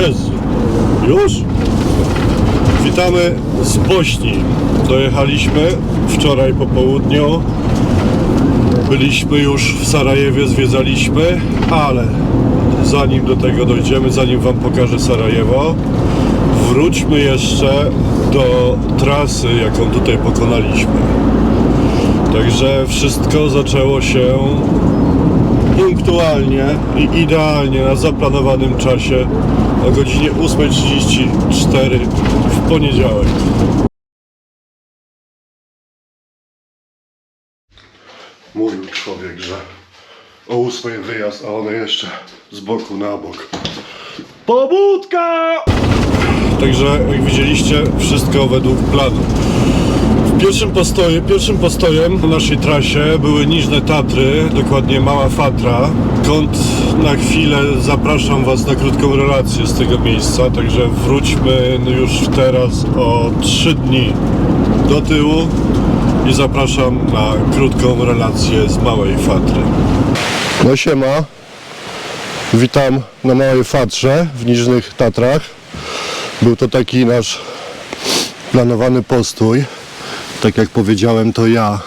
Jezu. Już? Witamy z Bośni. Dojechaliśmy wczoraj po południu. Byliśmy już w Sarajewie, zwiedzaliśmy, ale zanim do tego dojdziemy, zanim Wam pokażę Sarajewo, wróćmy jeszcze do trasy, jaką tutaj pokonaliśmy. Także wszystko zaczęło się punktualnie i idealnie na zaplanowanym czasie o godzinie 8.34 w poniedziałek. Mówił człowiek, że o 8 wyjazd, a one jeszcze z boku na bok. Pobudka! Także jak widzieliście, wszystko według planu. Pierwszym postoju, pierwszym postojem na naszej trasie były Niżne Tatry, dokładnie Mała Fatra. Kąt na chwilę zapraszam Was na krótką relację z tego miejsca, także wróćmy już teraz o 3 dni do tyłu i zapraszam na krótką relację z Małej Fatry. No siema, witam na Małej Fatrze w Niżnych Tatrach. Był to taki nasz planowany postój. Tak jak powiedziałem, to ja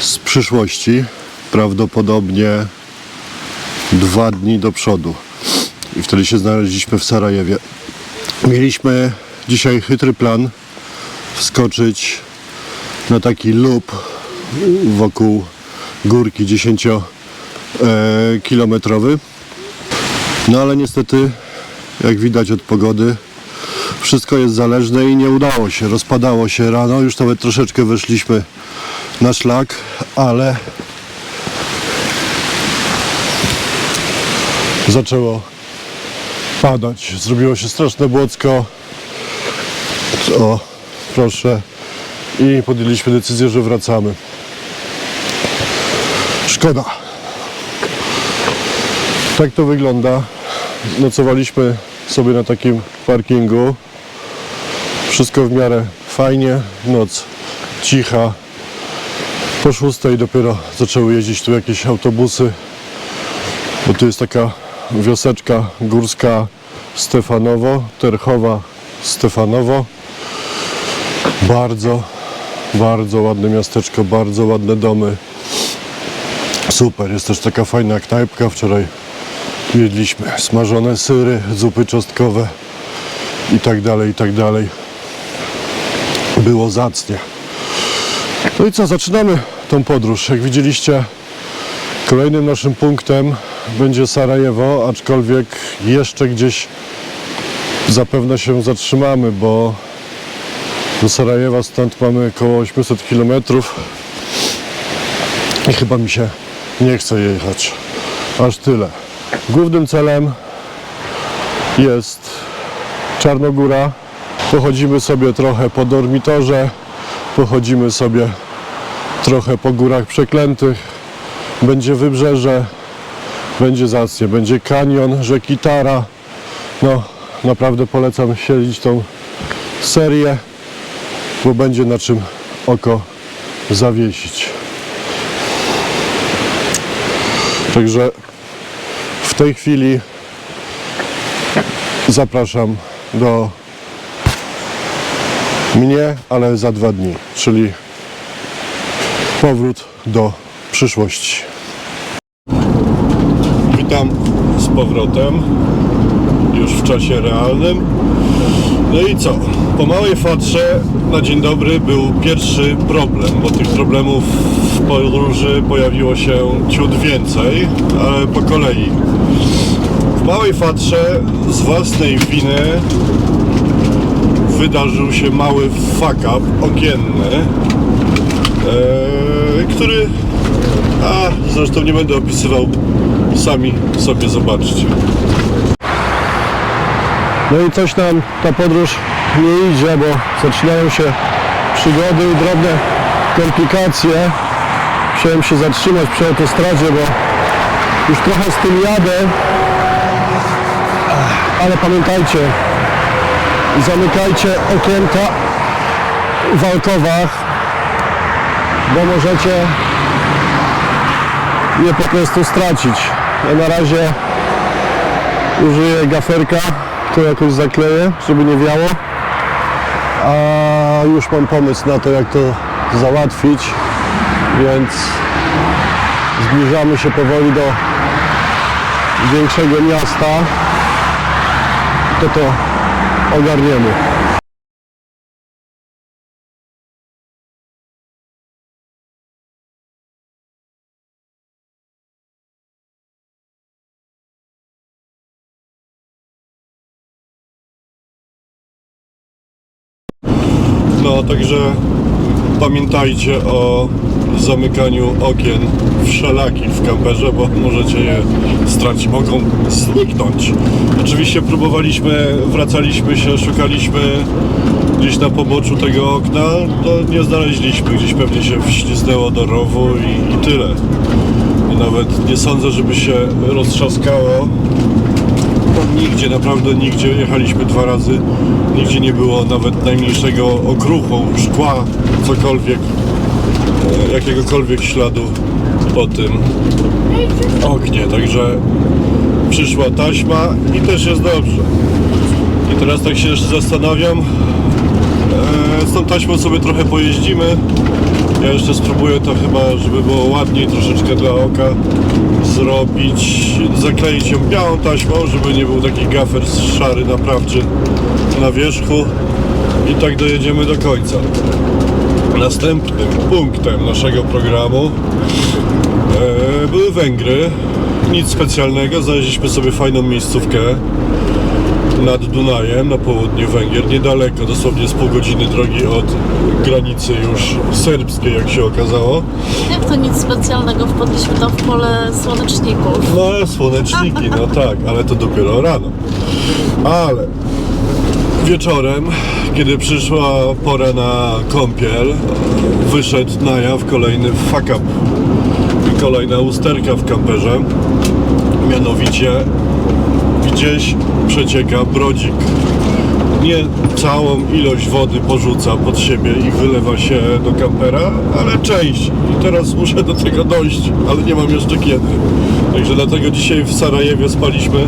z przyszłości, prawdopodobnie dwa dni do przodu. I wtedy się znaleźliśmy w Sarajewie. Mieliśmy dzisiaj chytry plan wskoczyć na taki loop wokół górki 10 e. No ale niestety, jak widać od pogody, wszystko jest zależne i nie udało się. Rozpadało się rano, już nawet troszeczkę weszliśmy na szlak, ale zaczęło padać. Zrobiło się straszne błocko. O, proszę. I podjęliśmy decyzję, że wracamy. Szkoda. Tak to wygląda. Nocowaliśmy sobie na takim parkingu. Wszystko w miarę fajnie. Noc cicha. Po szóstej dopiero zaczęły jeździć tu jakieś autobusy. Bo tu jest taka wioseczka górska Stefanowo, Terchowa Stefanowo. Bardzo, bardzo ładne miasteczko, bardzo ładne domy. Super, jest też taka fajna knajpka. Wczoraj jedliśmy smażone syry, zupy czosnkowe i tak dalej, i tak dalej. Było zacnie. No i co, zaczynamy tą podróż. Jak widzieliście, kolejnym naszym punktem będzie Sarajewo, aczkolwiek jeszcze gdzieś zapewne się zatrzymamy, bo do Sarajewa stąd mamy około 800 km i chyba mi się nie chce jechać. Aż tyle. Głównym celem jest Czarnogóra. Pochodzimy sobie trochę po dormitorze, pochodzimy sobie trochę po górach przeklętych. Będzie wybrzeże, będzie zacnie, będzie kanion rzeki Tara. No, naprawdę polecam śledzić tą serię, bo będzie na czym oko zawiesić. Także w tej chwili zapraszam do mnie, ale za dwa dni, czyli powrót do przyszłości. Witam z powrotem, już w czasie realnym. No i co? Po małej fatrze na dzień dobry był pierwszy problem, bo tych problemów w podróży pojawiło się ciut więcej, ale po kolei. W małej fatrze z własnej winy wydarzył się mały fuck up okienny, e, który, a zresztą nie będę opisywał, sami sobie zobaczcie. No i coś nam ta podróż nie idzie, bo zaczynają się przygody i drobne komplikacje. Musiałem się zatrzymać przy autostradzie, bo już trochę z tym jadę. Ale pamiętajcie, zamykajcie okienka w alkowach, bo możecie je po prostu stracić. Ja na razie użyję gaferka to jakoś zakleję, żeby nie wiało. A już mam pomysł na to, jak to załatwić, więc zbliżamy się powoli do większego miasta. To to ogarniemy. No, także pamiętajcie o zamykaniu okien wszelakich w kamperze, bo możecie je stracić, mogą zniknąć. Oczywiście próbowaliśmy, wracaliśmy się, szukaliśmy gdzieś na poboczu tego okna, to nie znaleźliśmy, gdzieś pewnie się wślizgnęło do rowu i, i tyle. I nawet nie sądzę, żeby się roztrzaskało. Nigdzie, naprawdę nigdzie, jechaliśmy dwa razy, nigdzie nie było nawet najmniejszego okruchu, szkła, cokolwiek, e, jakiegokolwiek śladu po tym oknie, także przyszła taśma i też jest dobrze. I teraz tak się jeszcze zastanawiam, e, z tą taśmą sobie trochę pojeździmy, ja jeszcze spróbuję to chyba, żeby było ładniej troszeczkę dla oka zrobić, zakleić ją białą taśmą, żeby nie był taki gafer szary naprawczy na wierzchu i tak dojedziemy do końca. Następnym punktem naszego programu e, były Węgry. Nic specjalnego, znaleźliśmy sobie fajną miejscówkę nad Dunajem na południu Węgier, niedaleko, dosłownie z pół godziny drogi od granicy już serbskiej, jak się okazało. Jak to nic specjalnego wpadliśmy tam w pole słoneczników? No słoneczniki, no tak, ale to dopiero rano. Ale wieczorem, kiedy przyszła pora na kąpiel, wyszedł na jaw kolejny fuck up. Kolejna usterka w kamperze. Mianowicie gdzieś przecieka brodzik. Nie całą ilość wody porzuca pod siebie i wylewa się do kampera, ale część. I teraz muszę do tego dojść, ale nie mam jeszcze kiedy. Także dlatego dzisiaj w Sarajewie spaliśmy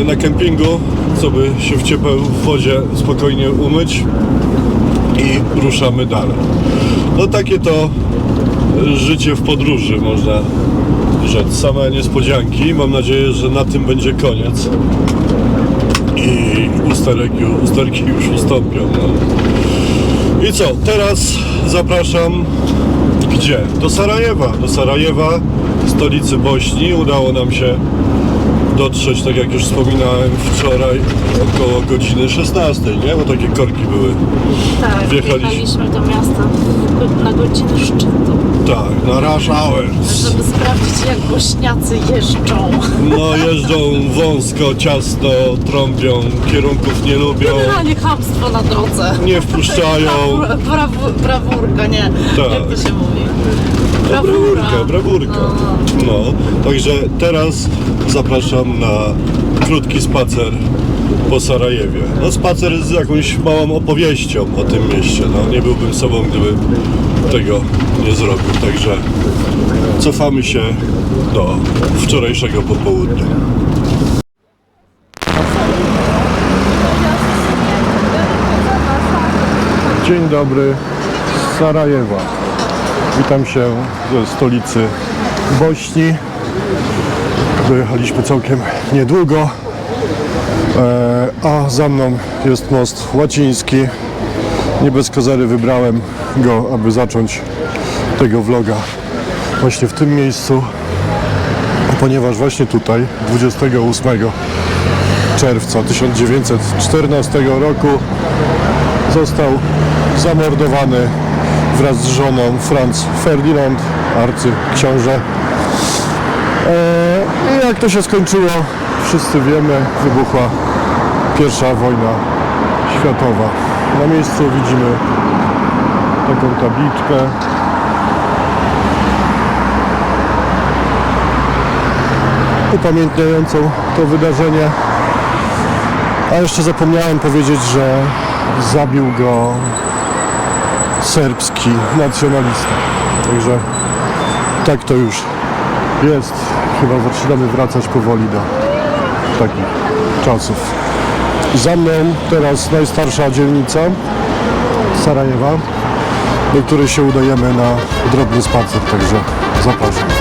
e, na kempingu, co by się w ciepłej wodzie spokojnie umyć i ruszamy dalej. No takie to życie w podróży można rzec. Same niespodzianki. Mam nadzieję, że na tym będzie koniec. I usterek, usterki już ustąpią. No. I co? Teraz zapraszam gdzie? Do Sarajewa. Do Sarajewa, stolicy Bośni. Udało nam się dotrzeć, tak jak już wspominałem wczoraj, około godziny 16, nie? Bo takie korki były. Tak, Wjechaliśmy. wjechaliśmy do miasta na godzinę szczytu, Tak, na rush hours. żeby sprawdzić jak bośniacy jeżdżą. No jeżdżą wąsko, ciasno, trąbią, kierunków nie lubią, Generalnie chamstwo na drodze. nie wpuszczają. Bra- brawu- Brawurka, nie. Tak. Jak to się mówi? Brawurka, brawurka. No, także teraz zapraszam na krótki spacer po Sarajewie. No spacer z jakąś małą opowieścią o tym mieście. No, nie byłbym sobą, gdyby tego nie zrobił. Także cofamy się do wczorajszego popołudnia. Dzień dobry z Sarajewa. Witam się ze stolicy Bośni. Dojechaliśmy całkiem niedługo, a za mną jest most łaciński. Nie bez kozery wybrałem go, aby zacząć tego vloga właśnie w tym miejscu, ponieważ właśnie tutaj 28 czerwca 1914 roku został zamordowany wraz z żoną Franz Ferdinand, arcyksiąże. I jak to się skończyło, wszyscy wiemy, wybuchła pierwsza wojna światowa. Na miejscu widzimy taką tabliczkę. upamiętniającą to wydarzenie. A jeszcze zapomniałem powiedzieć, że zabił go serbski nacjonalista. Także tak to już jest. Chyba zaczynamy wracać powoli do takich czasów. Za mną teraz najstarsza dzielnica Sarajewa, do której się udajemy na drobny spacer, także zapraszam.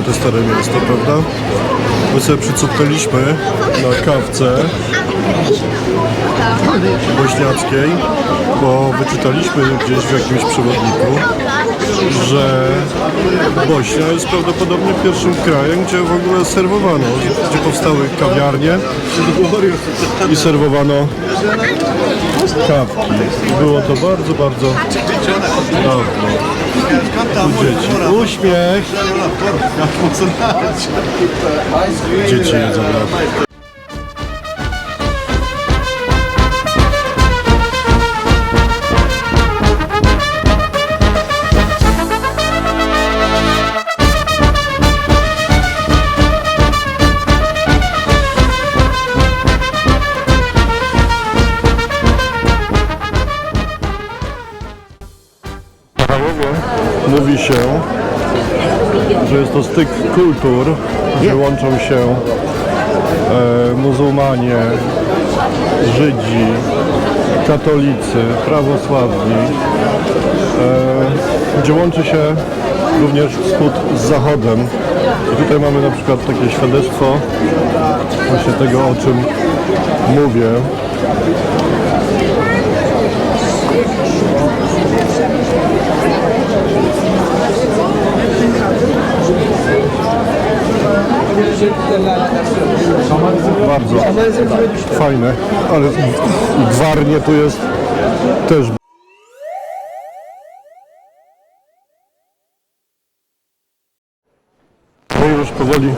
Ładne te stare miasto, prawda? My sobie przycupnęliśmy na kawce bośniackiej, bo wyczytaliśmy gdzieś w jakimś przewodniku, że Bośnia jest prawdopodobnie pierwszym krajem, gdzie w ogóle serwowano, gdzie powstały kawiarnie i serwowano kawki. Było to bardzo, bardzo dawno. U dzieci. Uśmiech! Dzieci jedzą na Mówi się, że jest to styk kultur, gdzie łączą się e, muzułmanie, Żydzi, katolicy, prawosławni, e, gdzie łączy się również wschód z zachodem. I tutaj mamy na przykład takie świadectwo właśnie tego, o czym mówię. Bardzo fajne, ale gwarnie tu jest też. My już powoli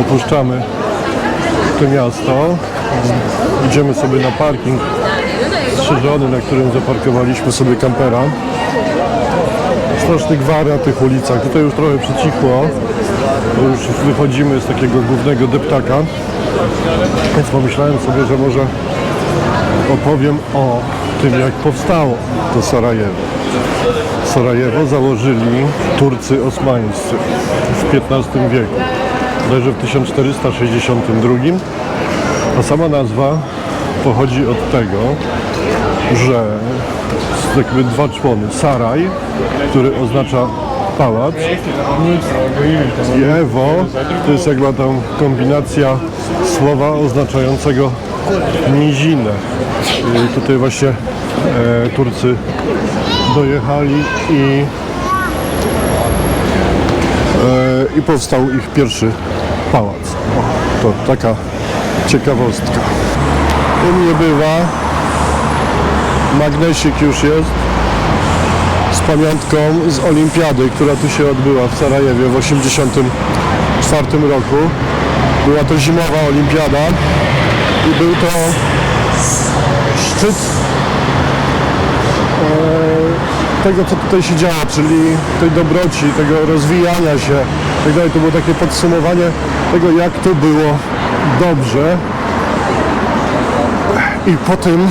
opuszczamy to miasto. Idziemy sobie na parking strzeżony, na którym zaparkowaliśmy sobie kampera. Straszny gwar na tych ulicach. Tutaj już trochę przycichło, bo już wychodzimy z takiego głównego deptaka. Więc pomyślałem sobie, że może opowiem o tym, jak powstało to Sarajewo. Sarajewo założyli Turcy osmańscy w XV wieku, bodajże w 1462, a sama nazwa pochodzi od tego, że jakby dwa człony. Saraj, który oznacza pałac i Ewo to jest jakby tam kombinacja słowa oznaczającego nizinę. I tutaj właśnie e, Turcy dojechali i e, i powstał ich pierwszy pałac. O, to taka ciekawostka. U mnie bywa. Magnesik już jest pamiątką z olimpiady, która tu się odbyła w Sarajewie w 1984 roku. Była to zimowa olimpiada i był to szczyt e, tego, co tutaj się działo, czyli tej dobroci, tego rozwijania się. Tak. To było takie podsumowanie tego, jak tu było dobrze. I po tym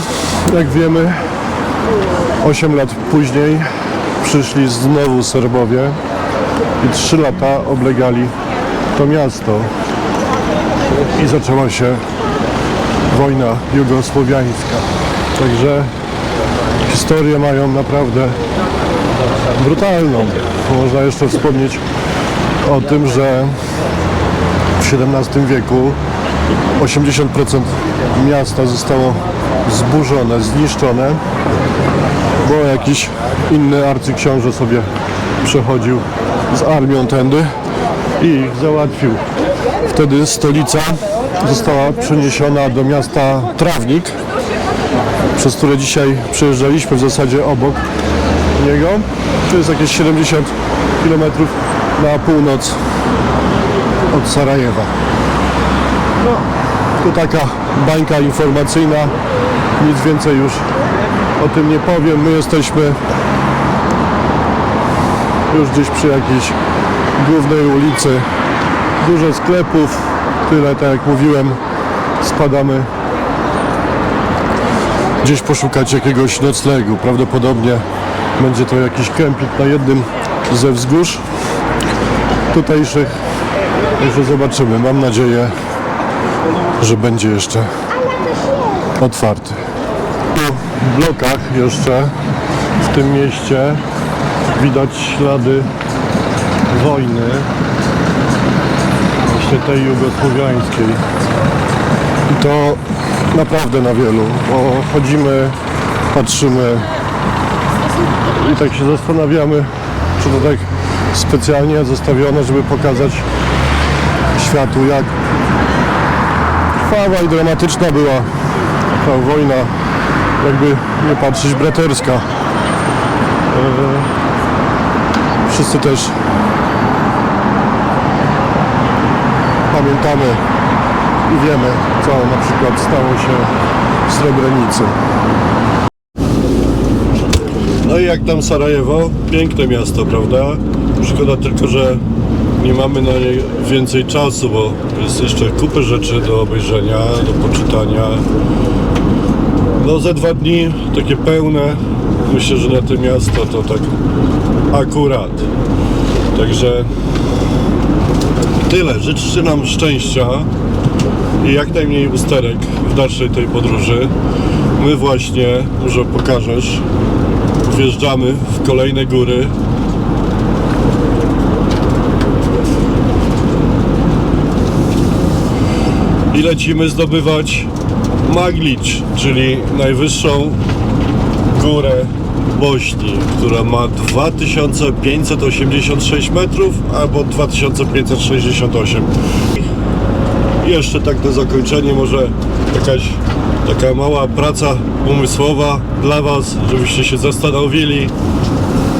Jak wiemy, 8 lat później przyszli znowu Serbowie i 3 lata oblegali to miasto. I zaczęła się wojna jugosłowiańska. Także historię mają naprawdę brutalną. Można jeszcze wspomnieć o tym, że w XVII wieku 80% miasta zostało zburzone, zniszczone, bo jakiś inny arcyksiąże sobie przechodził z armią tędy i ich załatwił. Wtedy stolica została przeniesiona do miasta Trawnik, przez które dzisiaj przejeżdżaliśmy w zasadzie obok niego. To jest jakieś 70 km na północ od Sarajewa. No, to taka bańka informacyjna, nic więcej już o tym nie powiem. My jesteśmy już gdzieś przy jakiejś głównej ulicy. Dużo sklepów, tyle tak jak mówiłem, spadamy gdzieś poszukać jakiegoś noclegu. Prawdopodobnie będzie to jakiś kemping na jednym ze wzgórz tutejszych. Jeszcze zobaczymy. Mam nadzieję, że będzie jeszcze otwarty. Blokach jeszcze w tym mieście widać ślady wojny właśnie tej jugosłowiańskiej. I to naprawdę na wielu, bo chodzimy, patrzymy i tak się zastanawiamy, czy to tak specjalnie zostawione, żeby pokazać światu, jak krwawa i dramatyczna była ta wojna, jakby nie patrzeć braterska. E, Wszyscy też pamiętamy i wiemy, co na przykład stało się w Srebrenicy. No i jak tam Sarajewo? Piękne miasto, prawda? Szkoda tylko, że nie mamy na nie więcej czasu, bo jest jeszcze kupy rzeczy do obejrzenia, do poczytania. No ze dwa dni, takie pełne, myślę, że na to miasto to tak akurat. Także tyle. Życzę nam szczęścia i jak najmniej usterek w dalszej tej podróży. My właśnie, może pokażesz, wjeżdżamy w kolejne góry. I lecimy zdobywać Maglicz, czyli najwyższą górę Bośni, która ma 2586 metrów albo 2568. Jeszcze tak na zakończenie może jakaś taka mała praca umysłowa dla Was, żebyście się zastanowili.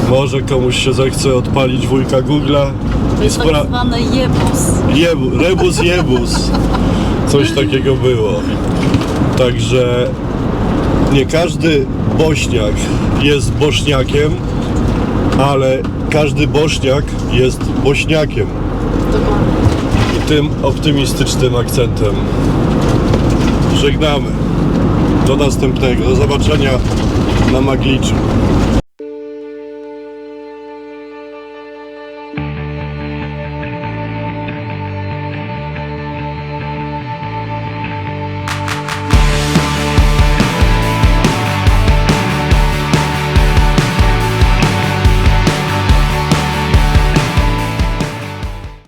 Może komuś się zechce odpalić wujka Google'a To i jest tak zwany jebus. Jebu, rebus jebus. Coś takiego było. Także nie każdy bośniak jest bośniakiem, ale każdy bośniak jest bośniakiem. I tym optymistycznym akcentem żegnamy. Do następnego. Do zobaczenia na Magliczu.